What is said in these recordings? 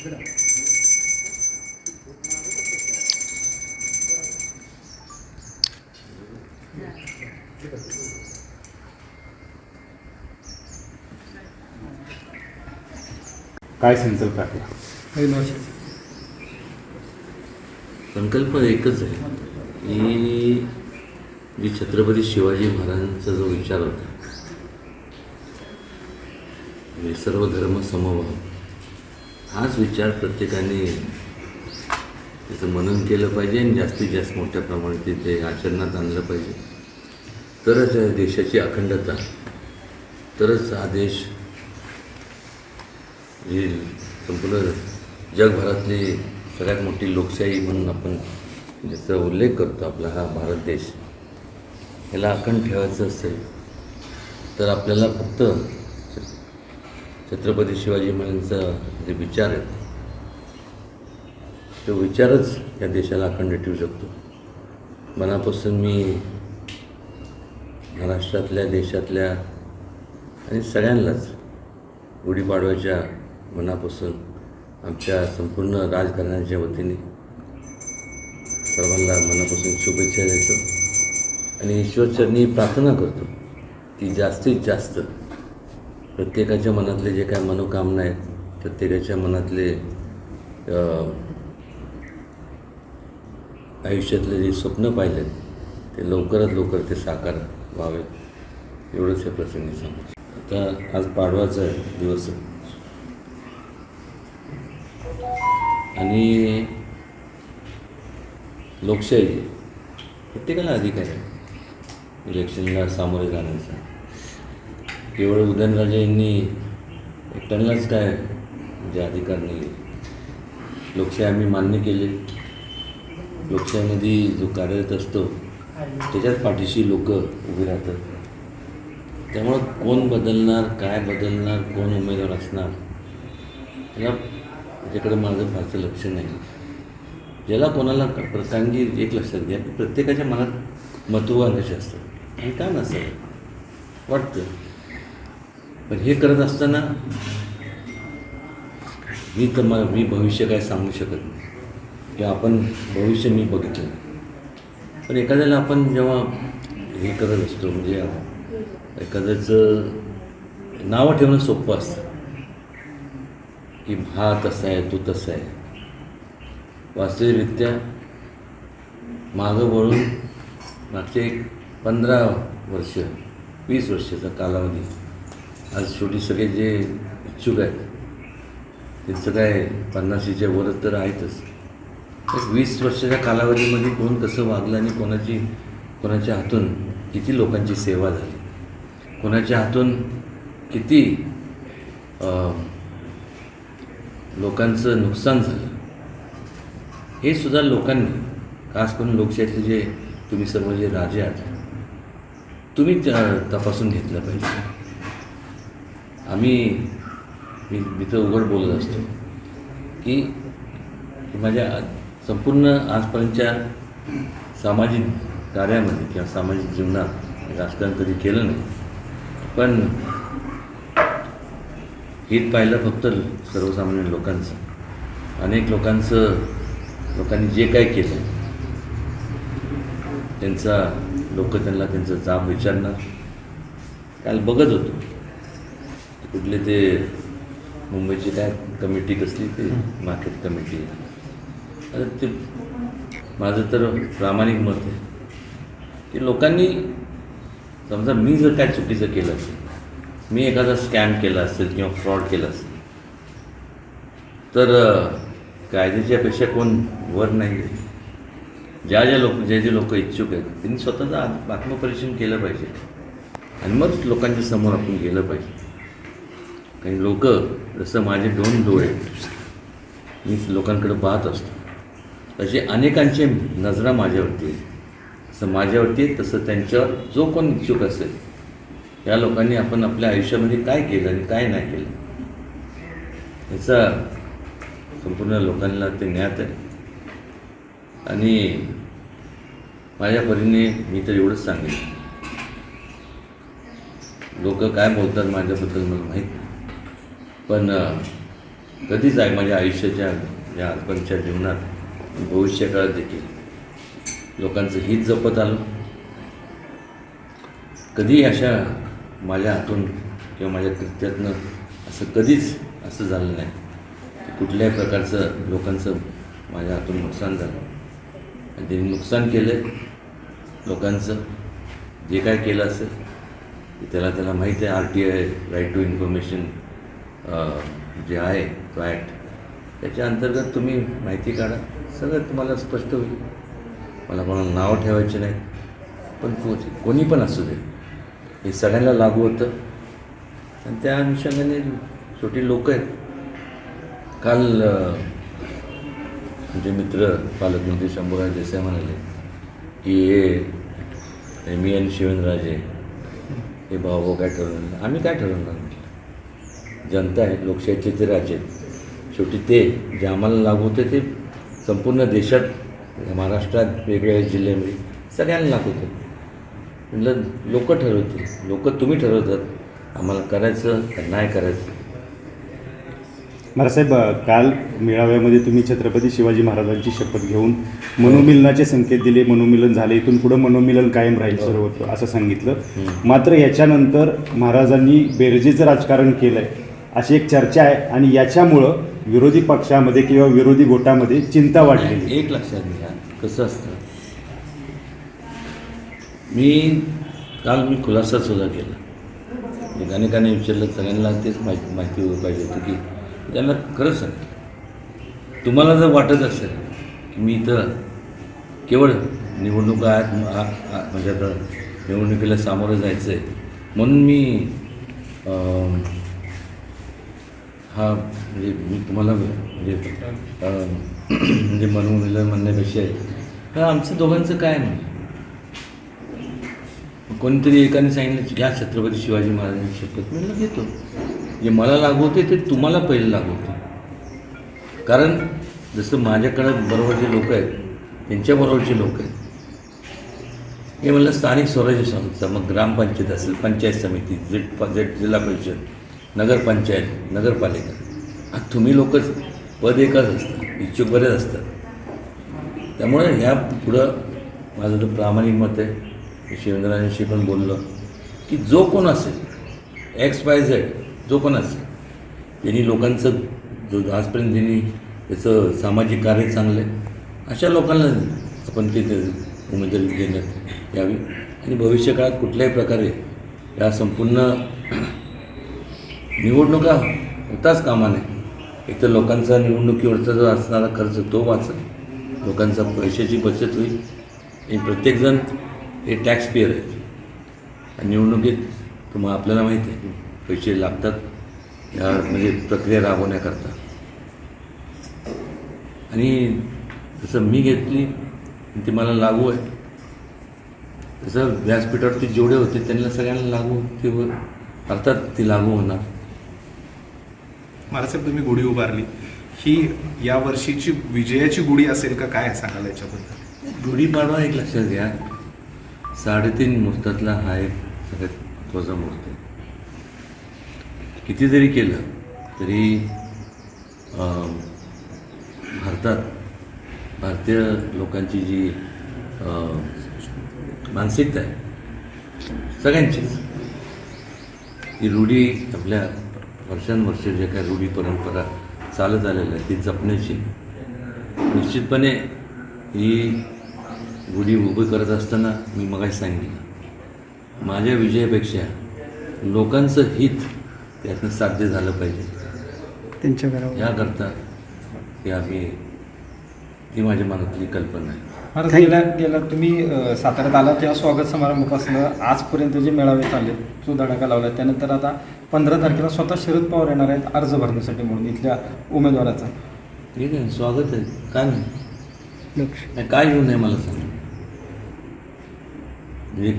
काय संकल्प आहे आपला? संकल्प एकच आहे की जी छत्रपती शिवाजी महाराजांचा जो विचार होता सर्व धर्म समभाव. हाच विचार प्रत्येकाने त्याचं मनन केलं पाहिजे आणि जास्तीत जास्त मोठ्या प्रमाणात तिथे आचरणात आणलं पाहिजे. तरच या देशाची अखंडता तरच हा देश ही संपूर्ण जगभरातली सगळ्यात मोठी लोकशाही म्हणून आपण ज्याचा उल्लेख करतो आपला हा भारत देश याला अखंड ठेवायचं असेल तर आपल्याला फक्त छत्रपती शिवाजी महाराजांचा जे विचार आहे तो विचारच या देशाला अखंड ठेवू शकतो. मनापासून मी महाराष्ट्रातल्या देशातल्या आणि सगळ्यांनाच गुढीपाडव्याच्या मनापासून आमच्या संपूर्ण राजकारणाच्या वतीने सर्वांना मनापासून शुभेच्छा देतो. आणि ईश्वरचरणी प्रार्थना करतो की जास्तीत जास्त प्रत्येकाच्या मनातले जे काय मनोकामना आहेत प्रत्येकाच्या मनातले आयुष्यातले जे स्वप्न पाहिलेत ते लवकरात लवकर ते साकार व्हावेत. एवढंच या प्रसंगी सांगू आता आज पाडवाचा दिवस आणि लोकशाही प्रत्येकाला अधिकार आहे. इलेक्शनला सामोरे जाण्याचा. केवळ उदयनराजे यांनी त्यांनाच काय म्हणजे अधिकार नाही लोकशाही आम्ही मान्य केले. लोकशाहीमध्ये जो कार्यरत असतो त्याच्याच पाठीशी लोक उभी राहतात. त्यामुळं कोण बदलणार काय बदलणार कोण उमेदवार असणार त्याला त्याच्याकडे माझं फारसं लक्ष नाही. ज्याला कोणाला प्रसंगी एक लक्षात घ्या की प्रत्येकाच्या मनात महत्त्व कसे असतं. आणि का नसावं? वाटतं. पण हे करत असताना मी तर मला मी भविष्य काय सांगू शकत नाही. किंवा आपण भविष्य मी बघितलं नाही. पण एखाद्याला आपण जेव्हा हे करत असतो म्हणजे एखाद्याचं नावं ठेवणं सोपं असतं. की हा तसा आहे तो तसा आहे. वास्तविकरित्या मागं वळून मागचे एक पंधरा वर्ष वीस वर्षाचा कालावधी आज शेवटी सगळे जे इच्छुक आहेत त्यांचं काय पन्नाशीच्या वरच तर आहेतच. एक वीस वर्षाच्या कालावधीमध्ये कोण कसं वागलं आणि कोणाची कोणाच्या हातून किती लोकांची सेवा झाली? कोणाच्या हातून किती लोकांचं नुकसान झालं? हे सुद्धा लोकांनी खास करून लोकशाहीतले जे तुम्ही सर्व जे राजे आहात तुम्ही तपासून घेतलं पाहिजे. आम्ही मी मी तर उघड बोलत असतो की माझ्या संपूर्ण आजपर्यंतच्या सामाजिक कार्यामध्ये किंवा सामाजिक जीवनात राजकारण कधी केलं नाही. पण हित पाहिलं फक्त सर्वसामान्य लोकांचं. अनेक लोकांचं लोकांनी जे काय केलं त्यांचा लोक त्यांना त्यांचं जाब विचारणार काल बघत होतो. कुठले ते मुंबईची काय कमिटी कसली ते मार्केट कमिटी. अरे ते माझं तर प्रामाणिक मत आहे. की लोकांनी समजा मी जर काय चुकीचं केलं असेल मी एखादा स्कॅम केला असेल किंवा फ्रॉड केला असेल तर अ, कायद्याच्या पेक्षा कोण वर नाही आहे ज्या ज्या लोक जे जे लोक इच्छुक आहेत त्यांनी स्वतःचं आत- आत्मपरीक्षण केलं पाहिजे. आणि मग लोकांच्या समोर आपण गेलं पाहिजे. काही लोक जसं माझे दोन डोळे मी लोकांकडे पाहत असतो. तसे अनेकांचे नजरा माझ्यावरती जसं माझ्यावरती तसं त्यांच्यावर जो कोण इच्छुक असेल या लोकांनी आपण आपल्या आयुष्यामध्ये काय केलं आणि काय नाही केलं? याचा संपूर्ण लोकांना ते ज्ञात आहे. आणि माझ्या परीने मी तर एवढंच सांगेन. लोक काय बोलतात माझ्याबद्दल मला माहीत नाही. पण कधीच आहे माझ्या आयुष्याच्या या आजपर्यंतच्या जीवनात भविष्यकाळात देखील लोकांचं हित जपत आलो. कधी अशा माझ्या हातून किंवा माझ्या कृत्यातनं असं कधीच असं झालं नाही की कुठल्याही प्रकारचं लोकांचं माझ्या हातून नुकसान झालं. आणि त्यांनी नुकसान केलं लोकांचं जे काय केलं असेल त्याला त्याला माहीत आहे R T I right to information जे आहे फ्लॅट त्याच्या अंतर्गत तुम्ही माहिती काढा. सगळं तुम्हाला स्पष्ट होईल. मला कोणाला नावं ठेवायचे नाही. पण को कोणी पण असू दे. हे सगळ्यांना लागू होतं. आणि त्या अनुषंगाने छोटी लोक आहेत. काल अ, आमचे मित्र पालकमंत्री शंभूराज देसाई म्हणाले की हे एम मी आणि शिवेंद्रराजे हे भाऊ भाऊ काय ठरवलं आम्ही काय ठरवणार? जनता आहे लोकशाहीचे ते राज्य आहेत. शेवटी ते जे आम्हाला लागू होते ते संपूर्ण देशात महाराष्ट्रात वेगवेगळ्या जिल्ह्यामध्ये सगळ्यांना लागू होते. म्हटलं लोक ठरवतील. लोक तुम्ही ठरवतात. आम्हाला करायचं का नाही करायचं. महाराजसाहेब काल मेळाव्यामध्ये तुम्ही छत्रपती शिवाजी महाराजांची शपथ घेऊन मनोमिलनाचे संकेत दिले. मनोमिलन झाले. इथून पुढं मनोमिलन कायम राहील सर्वत्र असं सांगितलं. मात्र याच्यानंतर महाराजांनी बेरजेचं राजकारण केलंय. अशी एक चर्चा आहे आणि याच्यामुळं विरोधी पक्षामध्ये किंवा विरोधी गोटामध्ये चिंता वाढलेली आहे. एक लक्षात घ्या कसं असतं? मी काल मी खुलासा सुद्धा केला. अनेकांनी विचारलं सगळ्यांना तेच माहिती माहिती पाहिजे होती की त्यांना खरंच सांग तुम्हाला जर वाटत असेल की मी इथं केवळ निवडणुका आहेत म्हणजे आता निवडणुकीला सामोरं जायचं आहे म्हणून मी हा म्हणजे मी तुम्हाला म्हणजे म्हणजे मनोमिलन म्हणण्यापेक्षा आहे आमचं दोघांचं काय नाही म्हणजे? कोणीतरी एकाने सांगितलं घ्या छत्रपती शिवाजी महाराजांची शपथ. म्हणलं घेतो. जे मला लागू होते ते तुम्हाला पहिले लागू होते कारण जसं माझ्याकडं बरोबर जे लोक आहेत त्यांच्याबरोबरचे लोक आहेत हे म्हणलं स्थानिक स्वराज्य संस्था मग ग्रामपंचायत असेल पंचायत समिती जेट जेट जिल्हा परिषद नगरपंचायत नगरपालिका. आज तुम्ही लोकच पद एकच असतं इच्छुक बरेच असतात. त्यामुळे ह्या पुढं माझं तर प्रामाणिक मत आहे शिवेंद्रांशी पण बोललो की जो कोण असेल एक्स वाय झेड जो कोण असेल त्यांनी लोकांचं जो आजपर्यंत त्यांनी त्याचं सामाजिक कार्य चांगलं आहे अशा लोकांना आपण ते ते उमेदवारी देण्यात यावी. आणि भविष्यकाळात कुठल्याही प्रकारे या संपूर्ण निवडणुका होताच कामा नये एकतर लोकांचा निवडणुकीवरचा जो असणारा खर्च तो वाचेल लोकांचा पैशाची बचत होईल. आणि प्रत्येकजण हे टॅक्स पेअर आहेत. आणि निवडणुकीत तुम्हाला आपल्याला माहिती आहे पैसे लागतात. या म्हणजे प्रक्रिया राबवण्याकरता. आणि जसं मी घेतली ती मला लागू आहे. तसं व्यासपीठावरती जेवढे होते त्यांना सगळ्यांना लागू ते अर्थात ती लागू होणार. महाराजसाहेब तुम्ही गुढी उभारली. ही या वर्षीची विजयाची गुढी असेल का? काय सांगाल याच्याबद्दल? गुढीपाडवा एक लक्षात घ्या. साडेतीन मुहूर्तातला हा एक सगळ्यात महत्त्वाचा मुहूर्त आहे. किती जरी केलं तरी भारतात भारतीय लोकांची जी मानसिकता आहे सगळ्यांचीच. ती रूढी आपल्या वर्षानुवर्ष जे काय रूढी परंपरा चालत आलेल्या आहे ती जपण्याची. निश्चितपणे ही गुढी उभी करत असताना मी मगाशी सांगितलं. माझ्या विजयापेक्षा लोकांचं हित त्यातनं साध्य झालं पाहिजे. त्यांच्या याकरता ही आम्ही ती माझ्या मनातली कल्पना आहे. Maharaj Thank you. गेल्या गेल्या तुम्ही अ, साताऱ्यात आला तेव्हा स्वागत समारंभापासून आजपर्यंत जे मेळावे चालले जो धडाका लावला त्यानंतर आता पंधरा तारखेला स्वतः शरद पवार येणार आहेत अर्ज भरण्यासाठी म्हणून इथल्या उमेदवाराचा. ठीक आहे स्वागत आहे. काय नाही लक्ष. नाही, काय घेऊन नाही मला सांग. म्हणजे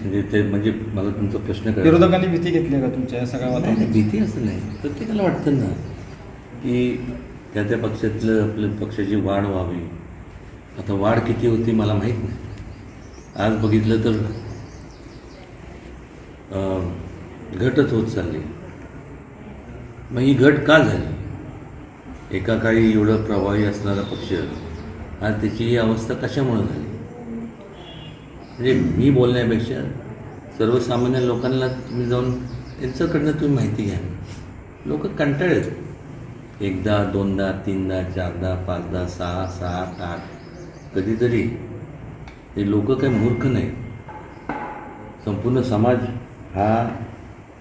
म्हणजे ते म्हणजे मला तुमचा प्रश्न कळला. विरोधकांनी भीती घेतली आहे का तुमच्या या सगळ्या नाही, वातावरणात? नाही, भीती असं नाही. प्रत्येकाला वाटतं ना की त्या त्या पक्षातलं आपल्या पक्षाची वाढ व्हावी. आता वाढ किती होती मला माहीत नाही. आज बघितलं तर घटच होत चालली. मग ही घट का झाली? एका काळी एवढं प्रभावी असणारा पक्ष आज त्याची ही अवस्था कशामुळे झाली? म्हणजे मी बोलण्यापेक्षा सर्वसामान्य लोकांना तुम्ही जाऊन त्यांच्याकडनं तुम्ही माहिती घ्या. लोक कंटाळत एकदा दोनदा तीनदा चारदा पाचदा सहा सात आठ कधीतरी हे लोक काही मूर्ख नाही. संपूर्ण समाज हा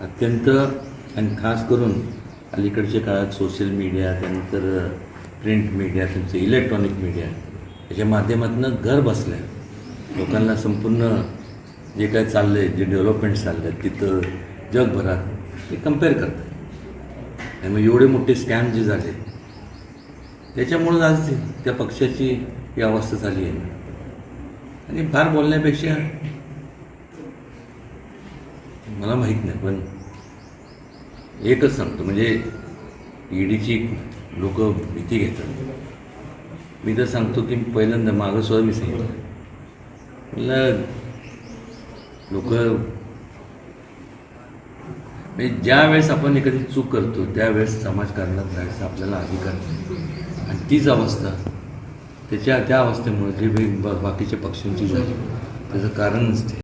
अत्यंत आणि खास करून अलीकडच्या काळात सोशल मीडिया त्यानंतर प्रिंट मीडिया त्यांचं इलेक्ट्रॉनिक मीडिया याच्या माध्यमातून घर बसलं आहे लोकांना संपूर्ण जे काय चाललं आहे जे डेव्हलपमेंट चाललं आहे तिथं जगभरात ते कंपेअर करतात. त्यामुळे मग एवढे मोठे स्कॅम जे झाले त्याच्यामुळं आज त्या पक्षाची ही अवस्था झाली आहे. आणि फार बोलण्यापेक्षा मला माहीत नाही पण एकच सांगतो म्हणजे ईडीची लोक भीती घेतात. मी तर सांगतो की पहिल्यांदा मागं सुद्धा मी सांगितलं. मला लोक म्हणजे ज्या वेळेस आपण एखादी चूक करतो त्यावेळेस समाजकारणात जायचा आपल्याला अधिकार नाही. आणि तीच अवस्था त्याच्या त्या अवस्थेमुळे जे बाकीच्या पक्षांची झाली त्याचं कारण नसते.